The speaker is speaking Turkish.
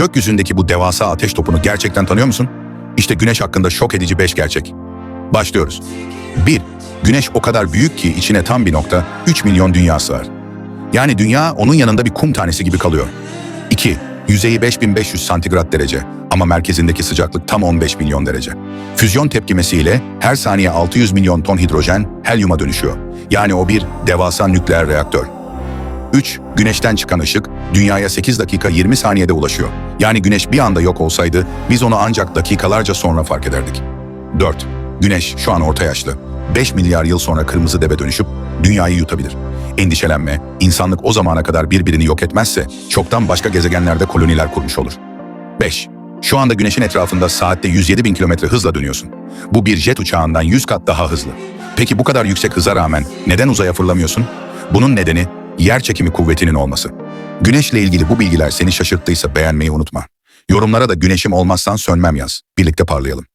Gökyüzündeki bu devasa ateş topunu gerçekten tanıyor musun? İşte güneş hakkında şok edici 5 gerçek. Başlıyoruz. 1. Güneş o kadar büyük ki içine tam bir nokta 3 milyon dünya sığar. Yani dünya onun yanında bir kum tanesi gibi kalıyor. 2. Yüzeyi 5500 santigrat derece ama merkezindeki sıcaklık tam 15 milyon derece. Füzyon tepkimesiyle her saniye 600 milyon ton hidrojen helyuma dönüşüyor. Yani o bir devasa nükleer reaktör. 3. Güneşten çıkan ışık dünyaya 8 dakika 20 saniyede ulaşıyor. Yani güneş bir anda yok olsaydı biz onu ancak dakikalarca sonra fark ederdik. 4. Güneş şu an orta yaşlı. 5 milyar yıl sonra kırmızı debe dönüşüp dünyayı yutabilir. Endişelenme, insanlık o zamana kadar birbirini yok etmezse çoktan başka gezegenlerde koloniler kurmuş olur. 5. Şu anda güneşin etrafında saatte 107 bin kilometre hızla dönüyorsun. Bu bir jet uçağından 100 kat daha hızlı. Peki bu kadar yüksek hıza rağmen neden uzaya fırlamıyorsun? Bunun nedeni yer çekimi kuvvetinin olması. Güneşle ilgili bu bilgiler seni şaşırttıysa beğenmeyi unutma. Yorumlara da güneşim olmazsan sönmem yaz. Birlikte parlayalım.